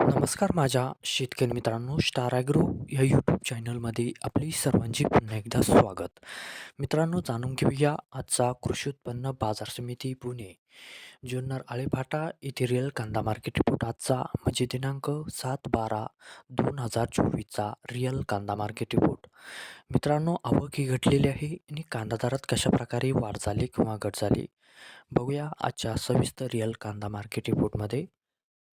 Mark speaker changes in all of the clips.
Speaker 1: नमस्कार माझ्या शेतकरी मित्रांनो स्टार ॲग्रो या यूट्यूब चॅनलमध्ये आपली सर्वांची पुन्हा एकदा स्वागत. मित्रांनो जाणून घेऊया आजचा कृषी उत्पन्न बाजार समिती पुणे. जुन्नर आळेफाटा येथे रिअल कांदा मार्केट रिपोर्ट आजचा म्हणजे दिनांक सात बारा दोन हजार चोवीसचा रिअल कांदा मार्केट रिपोर्ट मित्रांनो आवक ही घटलेली आहे आणि कांदा दरात कशाप्रकारे वाढ झाली किंवा घट झाली? बघूया आजच्या सविस्तर रिअल कांदा मार्केट रिपोर्टमध्ये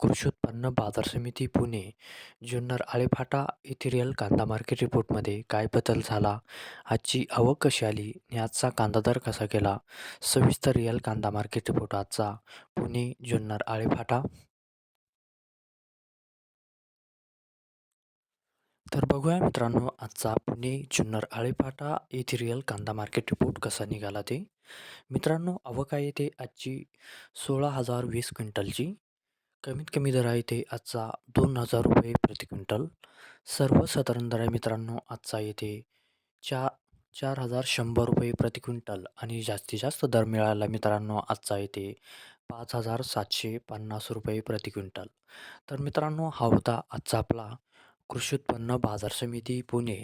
Speaker 1: कृषी उत्पन्न बाजार समिती पुणे जुन्नर आळेफाटा इथिरियल रिअल कांदा मार्केट रिपोर्टमध्ये काय बदल झाला? आजची आवक कशी आली? आणि आजचा कांदा दर कसा गेला? सविस्तर रिअल कांदा मार्केट रिपोर्ट आजचा. पुणे जुन्नर आळेफाटा. तर बघूया मित्रांनो आजचा पुणे जुन्नर आळेफाटा इथिरियल रिअल कांदा मार्केट रिपोर्ट कसा निघाला ते. मित्रांनो आवक आहे ते आजची सोळा हजार वीस क्विंटलची. कमीत कमी दर आहे ते आजचा दोन हजार रुपये प्रति क्विंटल. सर्वसाधारण दर आहे मित्रांनो आजचा येथे चार चार हजार शंभर रुपये प्रति क्विंटल आणि जास्तीत जास्त दर मिळाला मित्रांनो आजचा येथे पाच हजार सातशे पन्नास रुपये प्रति क्विंटल. तर मित्रांनो हा होता आजचा आपला कृषी उत्पन्न बाजार समिती पुणे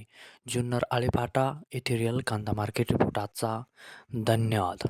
Speaker 1: जुन्नर आळेफाटा येथे रिअल कांदा मार्केट रिपोर्ट. आजचा धन्यवाद.